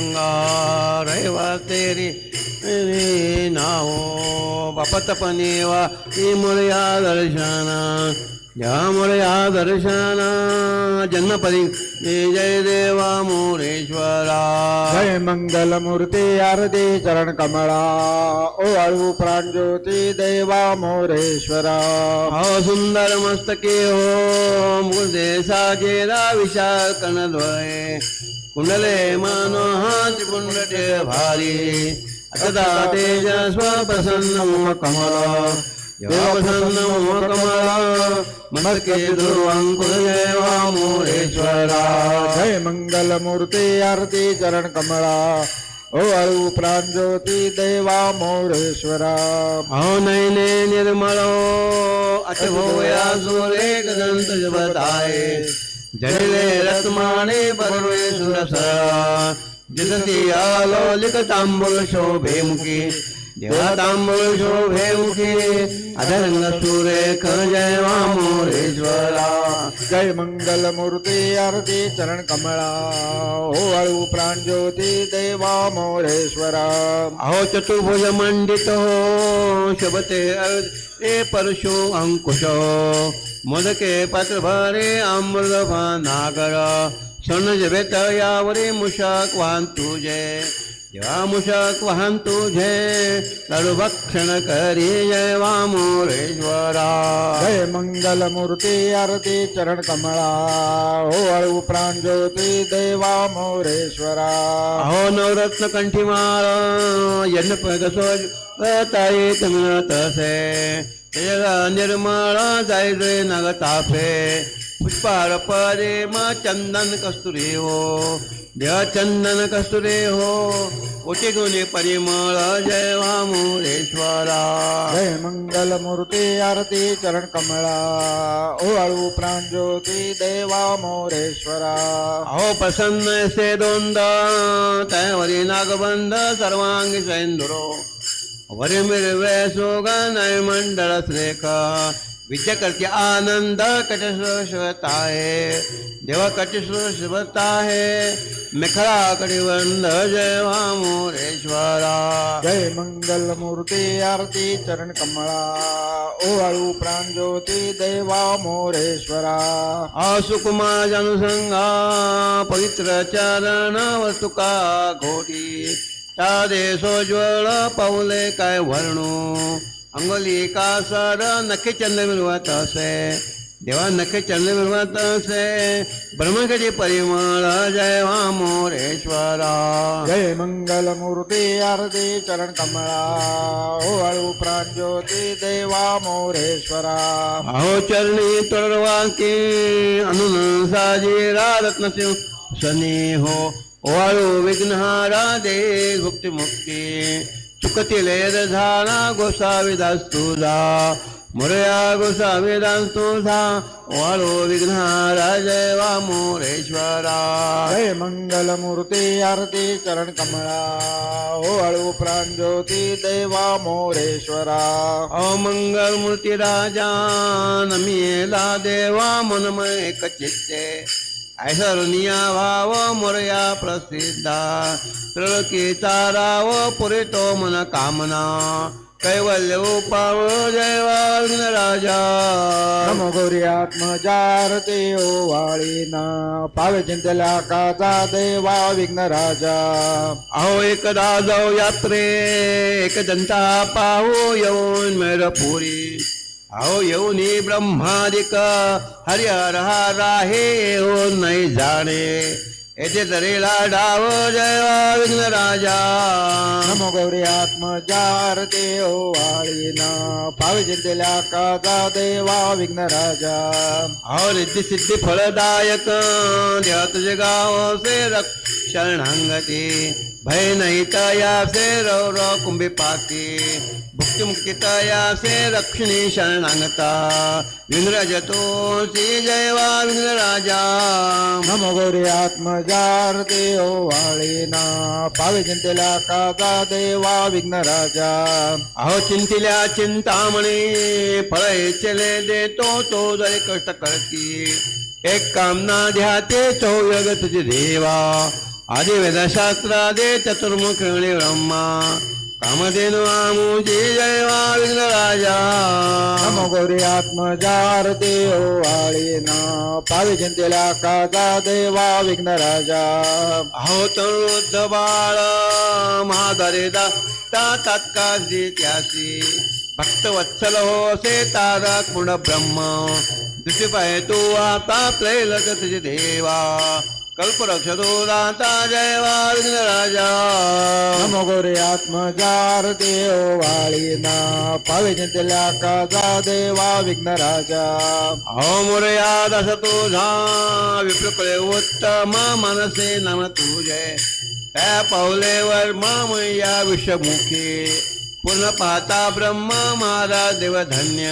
गंगा रैवा तेरी बापत पनेवा मुळया दर्शना या दर्शना. जन्मपदी जय जय देवा मोरेश्वरा. जय मंगल मूर्ती आरती चरण कमळा ओ आळू प्राणज्योती देवा मोरेश्वरा. हो सुंदर मस्तके हो मुकुंदे साजेरा विशाल कणद्वय. कुंडले मानो हात कुंडटे भारी. अतदा तेजस्व प्रसन्न कमल. प्रसन्न कमल. मस्तके ध्रुवंकुर देवा मोरेश्वरा. जय मंगल मूर्ती आरती चरण कमळा ओ आळू प्राणज्योती देवा मोरेश्वरा. अहो नैने निर्मळो अचभोया सुरे गदंत जपताये जडिले रत्माने परमेश्वर सरा जितती आलो लिक तांबूळ शोभे मुखी मुखी अधरंग जय मोरेश्वरा जय मंगल मूर्ति आरती चरण कमळा ओ आळू प्राणज्योती देवा मोरेश्वरा अहो चतुर्भुज मंडित हो शबते ए परशु अंकुश मोदके पत्र भरे अमृत नागर क्षण जवेत यावरे मुषक वाहन तुझे जेव्हा मुषक वाहन तुझे लाडू भक्षण करी जय वामोरेश्वरा। जय मंगल मूर्ती आरती चरण कमळा ओ आळू प्राणज्योती देवा मोरेश्वरा अहो नवरत्न कंठीमाळ यज्ञ पगसोज ताई तमिळ तसे निर्मळ जायरे नग ताफे पुष्पार परे मा चंदन कस्तुरी हो देवा चंदन कस्तुरी हो कोटी गुणी परिमळ जय वामुरेश्वरा। जय मंगल मूर्ती आरती चरण कमळा ओ आळू प्राणज्योती देवा मोरेश्वरा। अहो प्रसन्न से दोंद त्यावरी नागबंध सर्वांगी सैंदुरो। वरी मिरवे सोगन मंडळ श्रेख विद्या करते आनंद कटश्वत आहे देवा कटश्वत आहे मेखळा कडिवंद जय वामोरेश्वरा। जय मंगल मूर्ती आरती चरण कमळा ओ आळू प्राणज्योती देवा मोरेश्वरा। असुकुमा अनुसंगा पवित्र चरण वस्तुका घोटी तादे सोज्वळ पाऊले काय वर्णू अंगोली कासर नखे चंद्र मिळवत असे. देवा नखे चंद्र मिळवत असे. ब्रह्मगडी परिमळ जय वामोरेश्वरा जय मंगल मूर्ती आरती चरण कमळा. ओ आळू प्राणज्योती देवा मोरेश्वरा. अहो चरणी तोडवाके अनुन साजीरा रत्नशिव शनी हो वाळू विघ्नहारा दे भुक्ती मुक्ती चुकतील झाला गोसाविदास तुझा मोरया गोसाविदास तुझा वाळू विघ्नहारा जय वामोरेश्वरा जय मंगल मूर्ती आरती चरण कमळा ओ आळू प्राणज्योती देवा मोरेश्वरा। अमंगल मूर्ती राजा नमिला देवा मनमय चित्ते ऐसरुनिया भाव मोरया प्रसिद्धा. त्रिलोकीचा राव पुरितो मन कामना. कैवल्य उपाव जय राजा. नमो गौरी आत्मजारते ओ वाळीना. पावे चिंतल्या काचा देवा विघ्न राजा. अहो एकदा जाऊ यात्रे. एक जनता पाहू येऊन मेरपुरी अहो येऊनी ब्रह्मादिक हरिहर हा राहे येऊन नाही जाणे. येथे तरीला डाव जय विघ्न राजा. नमो गौरी आत्मजारते ओ वाळीना पावे चिंतल्या काचा देवा विघ्न राजा. अहो रिद्धी सिद्धी फळदायक देवा तुझे गाव से रक्षणांगती भय नाही तया से रव र कुंभी पाती. भुक्ती मुक्ती तया से रक्षणी शरणांगता. विंग्रज तो श्री जयवा विघ्न राजा. नमो गौरी आत्मजारते ओ वाळीना पावे चिंतल्या काचा देवा विघ्न राजा. अहो चिंतिल्या चिंतामणी फळ चले देतो तो जरी कष्ट करती. एक कामना ध्याते चौयग तुझे देवा. आदि वेदशास्त्रादे चतुर्मुखिणी ब्रह्मा कामधेनु आमुची जय वा विघ्नराजा। नमो गौरी आत्मजार देव वाळीना पावी चिंतेला काचा देवा विघ्नराजा। अहो तरुद्ध बाळ महादारे दाता तात्काशी त्यासी भक्त वत्सल हो असे तारक पूर्ण ब्रह्म दुसरी पाय तू आता त्रैलक तुझे देवा. कल्परक्षतो दाता जय वा विघ्नराजा नमो गौरी आत्मजार देव वाळीना पावी चिंतेला काचा देवा विघ्नराजा अहो मोरया दस तुझा विप्रकळे उत्तम मनसे नम तुझे. त्या पावलेवर मम या विषमुखी पूर्ण पाहता ब्रह्म महाराज देव धन्य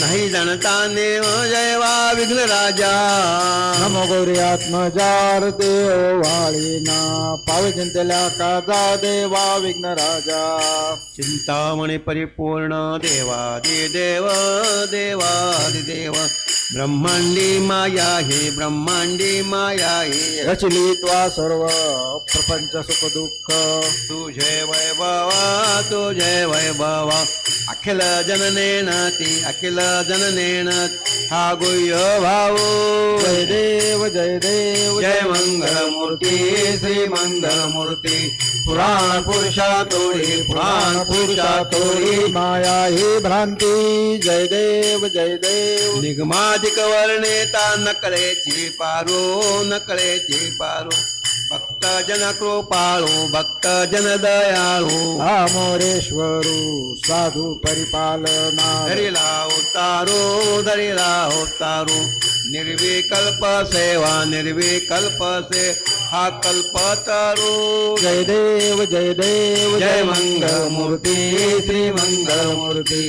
नाही जाणता नेव जय वा विघ्न राजा। नमो गौरी आत्मजार देव वाळीना पावी चिंतेला काचा देवा विघ्नराजा चिंतामणी परिपूर्ण देवादि देव देवादिदेव ब्रह्मांडी माया हे ब्रह्मांडी माया हे। रचली त्वा सर्व प्रपंच सुख दुःख। तुझे वैभव तुझे वैभव। अखिल जननेन ती अखिल जननेन हा गुह्य भाऊ जय देव जय देव जय मंगलमूर्ती श्री मंगलमूर्ती. पुराण पुरुषा तोडी पुराण पुरुषा तोडी माया ही भ्रांती. जय देव जय देव. निगमाधिक वर्णेता नकळेची पारो नकळेची पारो. भक्त जन कृपाळू भक्त जन दयाळू आमोरेश्वरू साधू परिपालना धरिला उतारो धरिला उतारो निर्विकल्प सेवा निर्विकल्प से हा कल्प तारू जय देव जय देव जय मंगलमूर्ती श्री मंगलमूर्ती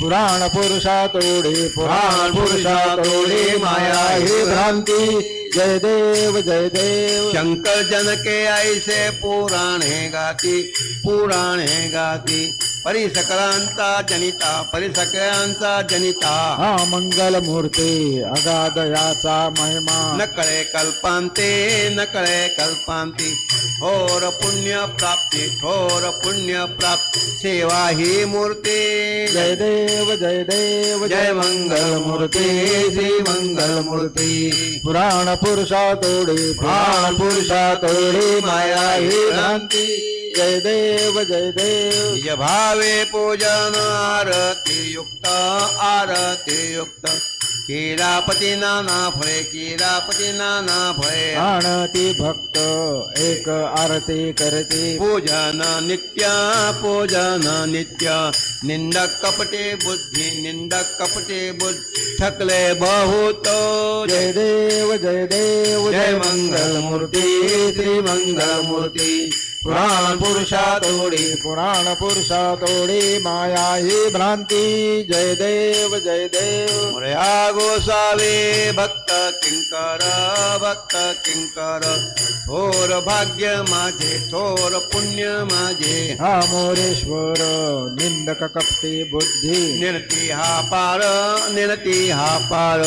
पुराण पुरुषा तोडे पुराण पुरुषा तोडे माया ही भ्रांती जय देव जय देव शंकर जनके ऐसे पुराणे गाती पुराणे गाती। परिसकरांचा जनिता परिसकरांचा जनिता। हा मंगल मूर्ती अगाध याचा महिमा। नकळे कल्पांते नकळे कल्पांती। थोर पुण्य प्राप्ती थोर पुण्य प्राप्ती। सेवा ही मूर्ती। जय देव जय देव जय मंगल मूर्ती श्री मंगल मूर्ती। पुराण पुरुषा तोडे प्राण पुरुषा तोडी माया ही भ्रांती जय देव जय देव. निज भावे पूजन आरती युक्त आरती युक्त केरापती नाना फळे केरापती नाना फळे. आणती भक्त एक आरती करते. पूजन नित्य पूजन नित्य. निंदक कपटे बुद्धी निंदक कपटे बुद्धी. थकले बहुत. जय देव जय देव जय मंगल मूर्ती श्री मंगल मूर्ती पुराण पुरुषा तोडी पुराण पुरुषा तोडे माया ही भ्रांती। जय देव जय देव। मोरया गोसावे भक्त किंकर भक्त किंकर। थोर भाग्य माझे थोर पुण्य माझे। हा मोरेश्वर निंदक कपटी बुद्धी। निरती हा पार निरती हा पार।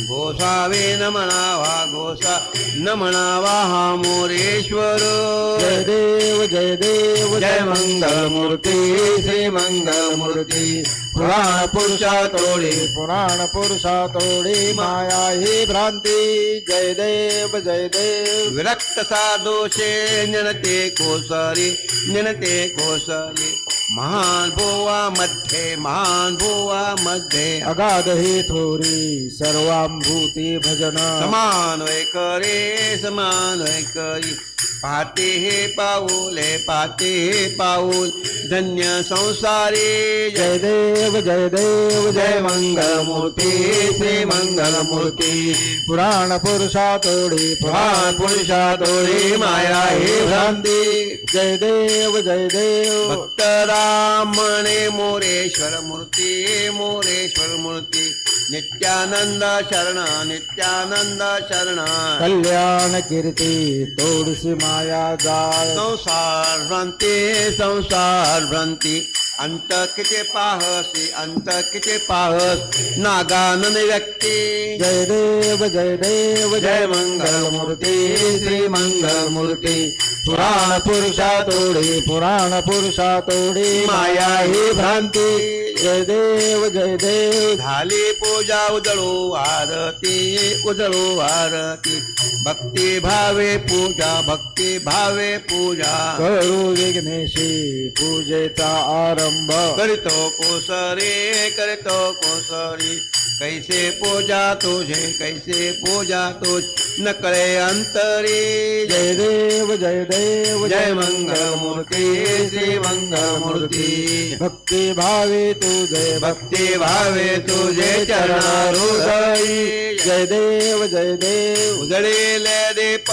गोसावे न म्हणावा गोसा न म्हणावा हा मोरेश्वर। जय देव जय देव जय मंगल मूर्ति श्री मंगल मूर्ति पुराण पुरुषा तोडी। पुराण पुरुषा तोडे माया ही भ्रांति। जय देव जय देव विरक्त साधोषे निनते कोसरी निनते कोसरी। महान भुवा मध्ये महान भुवा मध्ये। अगाध ही थोरी सर्वांभूती भजन। समान करे समान करी। पाते हे पाऊले पाते हे पाऊल. धन्य संसारी जय. देव जय देव जय मंगल मूर्ती श्री मंगल मूर्ती पुराण पुरुषा तोडे पुराण पुरुषा तोडी माया हे भ्रांती. जय देव जय देव. भक्त रामणे मोरेश्वर मूर्ती मोरेश्वर मूर्ती. नित्यानंद शरण नित्यानंद शरण. कल्याण कीर्ती तोडसी माया जाळ. संसार भ्रांती संसार भ्रांती. अंत किती पाहसी अंत किती पाहस नागानन व्यक्ती। जय देव जय देव जय मंगलमूर्ती। श्री मंगलमूर्ती पुराण पुरुषा तोडे पुराण पुरुषा तोडे। माया ही भ्रांती। जय देव जय देव। झाली पूजा उजळू आरती उजळू आरती। भक्ती भावे पूजा भक्ती भावे पूजा। करू विघ्नेशी पूजेचा आरंभ। करीतो कोसरे करीतो कोसरी। कैसे पूजा तुझे कैसे पूजा तुझ। नकळे अंतरी। जय देव जय देव जय मंगलमूर्ती। श्री मंगलमूर्ती। भक्ति भावे तुझे भक्ति भावे तुझे चरणारुदयी। जय देव जय देव। उजळेले दीप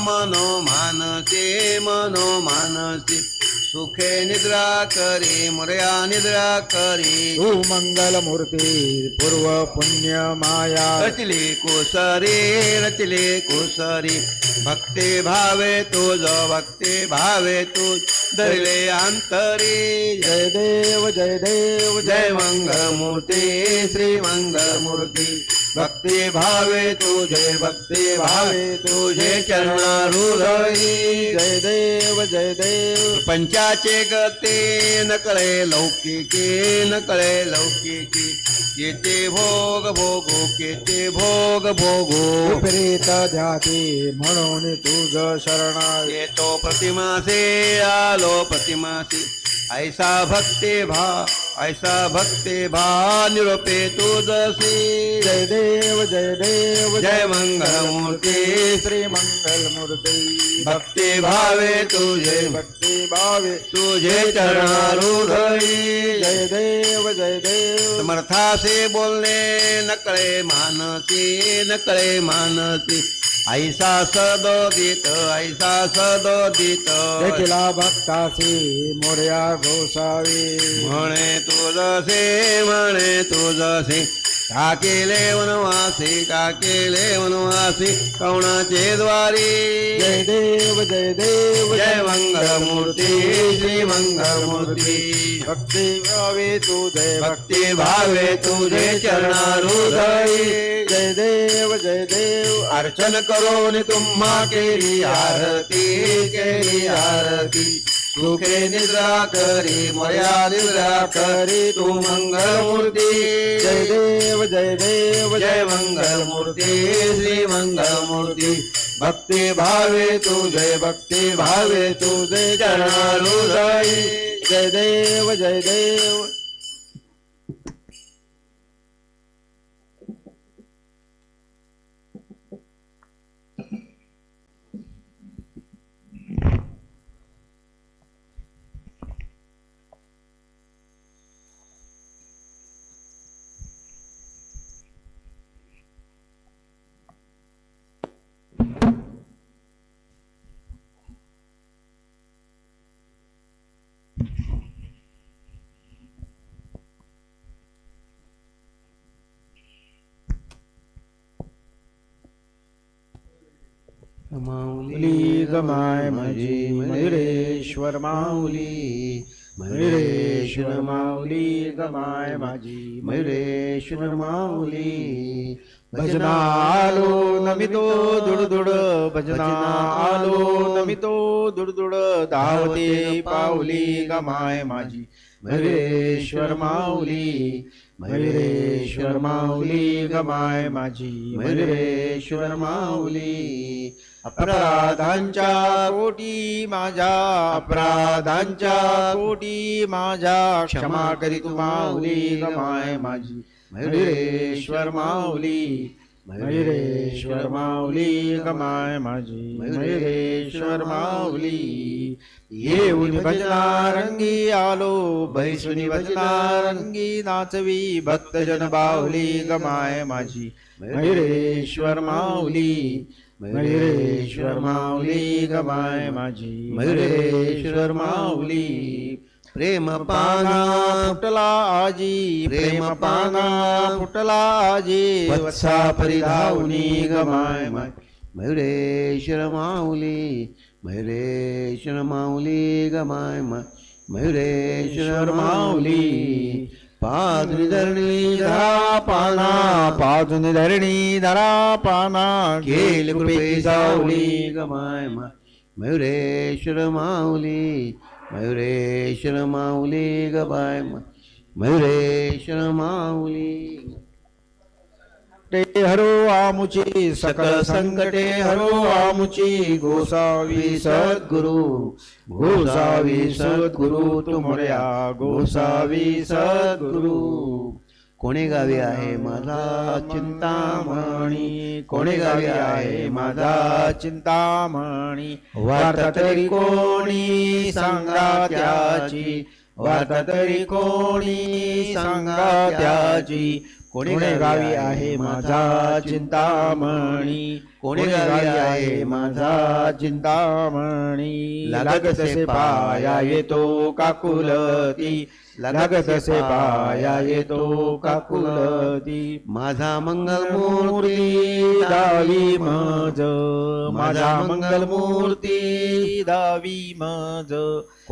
मनो मानसी मनो मानसी। सुखे निद्रा करी मोर्या निद्रा करी. तू मंगल मूर्ती पूर्व पुण्य माया. रचली कुसरी रचली कुसरी. भक्ती भावे तुझ भक्ती भावे तुझ. धरले अंतरी. जय देव जय देव जय मंगलमूर्ती श्री मंगलमूर्ती भक्ती भावे तुझे भक्ती भावे तुझे चरणारुदयी जय देव जय देव। पंचाचे गते न कळे लौकिके न कळे लौकिकी। येते भोग भोगो केते भोग भोगो। विपरीत ध्याते म्हणून तुझ शरणाय येतो प्रतिमासे आलो प्रतिमासे। ऐसा भक्ती भा ऐसा भक्ती भा निरोपे तुझसी जय देव जय देव जय मंगलमूर्ती। श्री मंगल मूर्ती भक्ती भावे तुझे। भक्ती भावे। तुझे चरणारुधई जय देव जय देव। समर्थासे बोलणे नकळे मानसी नकळे मानसी। ऐसा सदोदित ऐसा सदोदित। देखिला भक्तासी मोर्या घोसावी म्हणे तुझसे म्हणे तुझसे का केले वनवासी का केले वनवासी कवणाचे द्वारी? जय देव जय देव जय मंगलमूर्ती श्री मंगलमूर्ती। भक्ती भावे तुझे भक्ती भावे तुझे चरणारुदयी। जय देव जय देव। अर्चन करून तुम्हा केली आरती केली आरती। सुखे निद्रा करी मया निद्रा करी तू मंगलमूर्ती. जय देव जय देव जय मंगलमूर्ती श्री मंगलमूर्ती. भक्ती भावे तुझे भक्ती भावे तुझे चरणारुदयी जय देव जय देव. माऊली गमाय माझी मयुरेश्वर माऊली। मयुरेश्वर माऊली गमाय माझी मयुरेश्वर माऊली। भजना आलो नमितो दुडदुड भजना आलो नमितो दुडदुड धावते पावली गमाय माझी मयुरेश्वर माऊली। मयुरेश्वर माऊली गमाय माझी मयुरेश्वर माऊली। अपराधांच्या कोटी माझ्या अपराधांच्या कोटी माझ्या. क्षमा करी तू माऊली गमाय माझी. मयुरेश्वर माऊली मयुरेश्वर माऊली गमाय माझी. मयुरेश्वर माऊली येऊन भजना रंगी आलो बैसुनी भजना रंगी नाचवी भक्तजन बाहुली गमाय माझी. मयुरेश्वर माऊली मयुरेश्वर माऊली गमाय माझी मयुरेश्वर माऊली प्रेम पाना फुटला आजी प्रेम पाना फुटला आजी वत्सा परिधावनी गमाय माय मयुरेश्वर माऊली मयुरेश्वर माऊली गमाय मा मयुरेश्वर माऊली पादरी धरणी धरा पाना पाजून धरणी धरा पाना केल कृपे सावली गमाय मा मयुरेश्वर माऊली मयुरेश्वर माऊली गबाय मा मयुरेश्वर माऊली हरो आमुची सकल संकटे हरो आमुची गोसावी सद्गुरु गोसावी सद्गुरु तुमऱ्या गोसावी सद्गुरु। कोणे गावी आहे माझा चिंतामणी कोणे गावी आहे माझा चिंतामणी? वार्ता तरी कोणी सांगा त्याची वार्ता तरी कोणी सांगा त्याची कोणी गावी आहे माझा चिंतामणी? कोणी गावी आहे माझा चिंतामणी. लागत लागतसे पाया येतो काकुलती. लागतसे पाया येतो काकुलती. माझा मंगल मूर्ती दावी मज. माझा मंगल मूर्ती. दावी मज.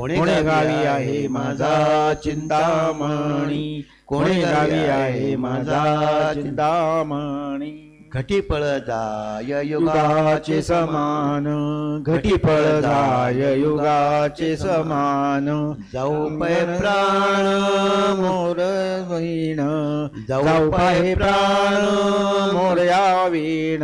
कोणी गावी आहे माझा चिंतामणी? कोणे गावी आहे माझा चिंतामणी? घटी पळ जाय युगाचे समान. घटी पळ जाय युगाचे समान. जाऊ पै प्राण. मोर बहीण जाऊ पाहे प्राण. मोरया वीण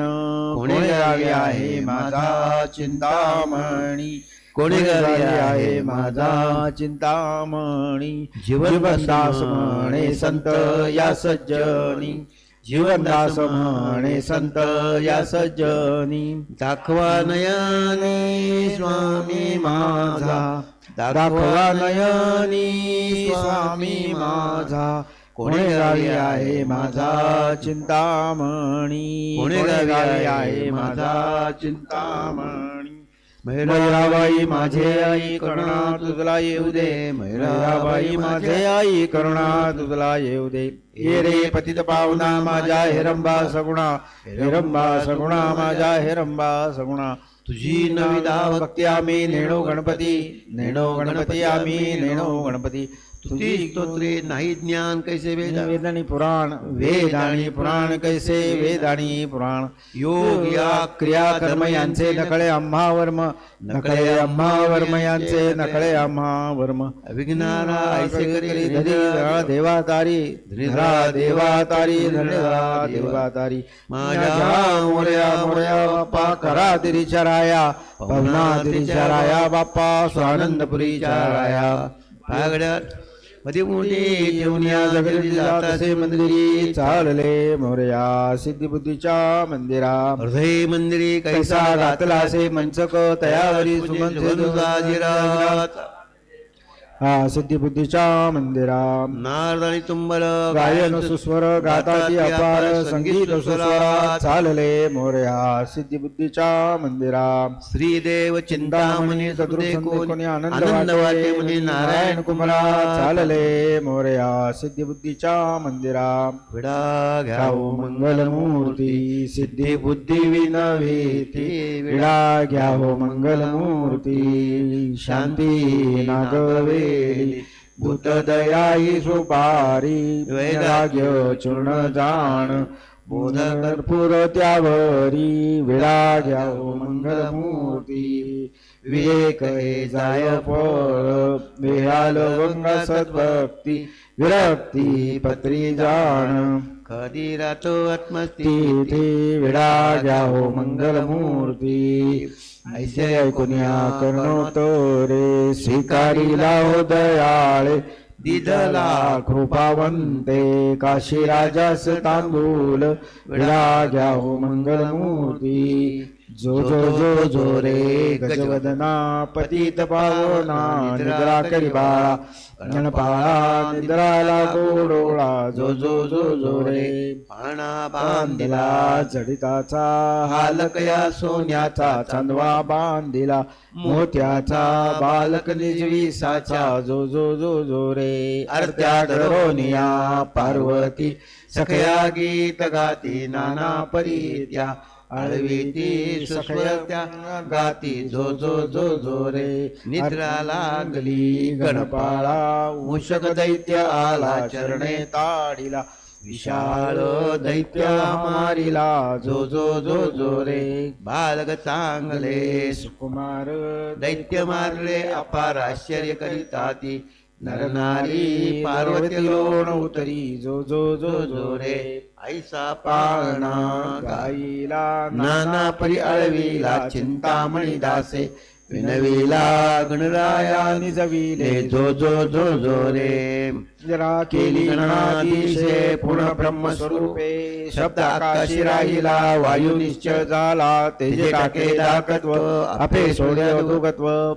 कोणी गावी आहे माझा चिंतामणी? कोणी गावी आहे माझा चिंतामणी. जीवनदास म्हणे संत या सज्जनी. जीवनदास म्हणे संत या सज्जनी. दाखवा नयनी स्वामी माझा. दाखवा नयनी स्वामी माझा. कोणी गावी आहे माझा चिंतामणी. कोणी कोणी गावी आहे माझा चिंतामणी. मैराबाई माझे आई करुणा तुझला येऊ दे. मैराबाई माझे आई करुणा तुझला येऊ दे. ये रे पतित पावना माझ्या हिरंबा सगुणा. हिरंबा सगुणा माझ्या हिरंबा सगुणा. तुझी नविदा भक्ती आम्ही नेणो गणपती. नेणो गणपती आम्ही नेणो गणपती. तुझी स्तोत्रे नाही ज्ञान कैसे वेद? वेदानी पुराण वेदानी पुराण कैसे वेदानी पुराण? योग या क्रिया कर्म यांचे नकळे आम्हा वर्म। नकळे आम्हा वर्म यांचे नकळे आम्हा वर्म। विघ्नारा ऐसे करी धरी देवा तारी। धरा देवा तारी धरा देवा तारी। माझ्या मोरया मोरया बाप्पा करा तिरीच्या राया पवना तिरीच्या राया बाप्पा स्वानंदपुरीच्या राया पागड्यात मध्ये मोठी येऊन या जगती जात असे मंदिरी चालले मोरया सिद्धिबुद्धीच्या मंदिरा. हृदय मंदिरी कैसा घातला असे मंचक तयावरी सुमंत सिद्धिबुद्धीच्या मंदिरा नारद आणि तुंबल गायन सुस्वर गाताती अपार संगीत सुस्वरा चालले मोरया सिद्धिबुद्धीच्या मंदिरा श्रीदेव चिंतामणी कोणी आनंद वाटे म्हणजे नारायण कुमरा चालले. मोरया सिद्धिबुद्धीच्या मंदिरा विडा घ्याव घ्यावो मंगलमूर्ती सिद्धी बुद्धी विनवेती विडा घ्यावो मंगलमूर्ती शांती नागवेली भूतदयाई सुपारी वैराग्य चूर्ण जाण बोध कर्पूर त्यावरी विडा घ्यावो मंगलमूर्ती विवेक हे जाय फळ विहाल वंग सद्भक्ती विरक्ती पत्री जाण. कधी राहतो आत्मस्ती तिथे विडा घ्यावो मंगलमूर्ती ऐसे ऐकुन्या करणो तो रे स्वीकारिला हो दयाळे दिदला कृपावंते काशी राजास तांबूल विडा घ्यावो हो मंगलमूर्ती जो जो जो जो रे गजवदना पतित पावना निद्रा करी बाळा गणपाळा निद्राला गोडोळा जो जो जो जो रे पाणा बांधिला जडिताचा हालकया सोन्याचा चांदवा बांधिला मोत्याचा बालक निजविसाचा जो जो जो जो रे अर्ध्या डरोनिया पार्वती सखया गीत गाती नाना परीत्या आळवी ती गाती जो जो जो जो रे. निद्रा लागली गणपाळा उषक दैत्य आला चरणे ताडिला. विशाळ दैत्या मारिला जो जो जो जो रे. बालक चांगले सुकुमार दैत्य मारले अपार आश्चर्य करिता ती नरनारी पार्वती लोण उतरी जो जो जो जो रे. ऐसा पाळणा गाईला नाना परी अळवीला चिंतामणी दासे. विनविला गणराया निजविले जो जो जो जो रे. जरा केली गणाधीशे पूर्ण ब्रह्मस्वरूपे शब्द आकाशी राहिला वायू निश्चय झाला तेजे टाके दाकत्व आपे सोडे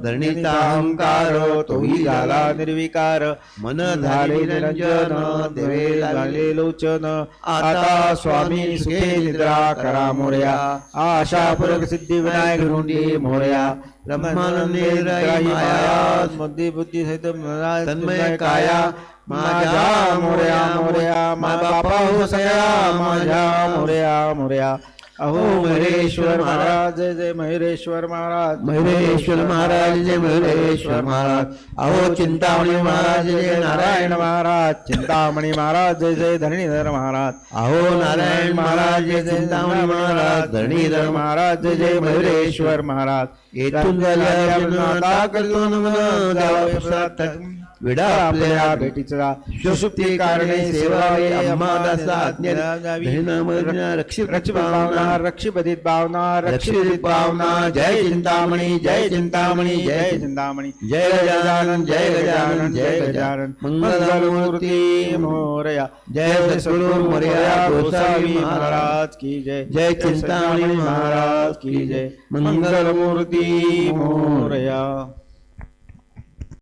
धरणीचा अहंकार तोही झाला निर्विकार. मन झाले निरंजन देवे लागले लोचन. आता स्वामी सुखे निद्रा करा मोर्या. आशा पूरक सिद्धी विनायक रुंडी मोर्या. ब्रह्मानंदे माया. बुद्धी बुद्धी सहित तन्मय काया. माझ्या मोर्या मोर्या मा बापा हो सगळ्या माझ्या मोर्या मोर्या. अहो महेश्वर महाराज जय जय महेश्वर महाराज. महेश्वर महाराज जय महेश्वर महाराज. अहो चिंतामणी महाराज जय नारायण महाराज. चिंतामणी महाराज जय जय धरणीधर महाराज. अहो नारायण महाराज जय चिंतामणी महाराज. धरणीधर महाराज जय जय महेश्वर महाराज. येथून झाल्या करतो नमन विडा आपल्या भेटीचा. सुषुप्ती कारणे सेवावे अम्मादासा आज्ञा रक्षित रक्षित भावना. रक्षिपदित भावना. रक्षित भावना. जय चिंतामणी जय चिंतामणी जय चिंतामणी. जय गजानन जय गजानन जय गजानन. मंगलमूर्ती मोरया. जय सद्गुरु मोरया गोसावी महाराज की जय. जय चिंतामणी महाराज की जय. मंगलमूर्ती मोरया.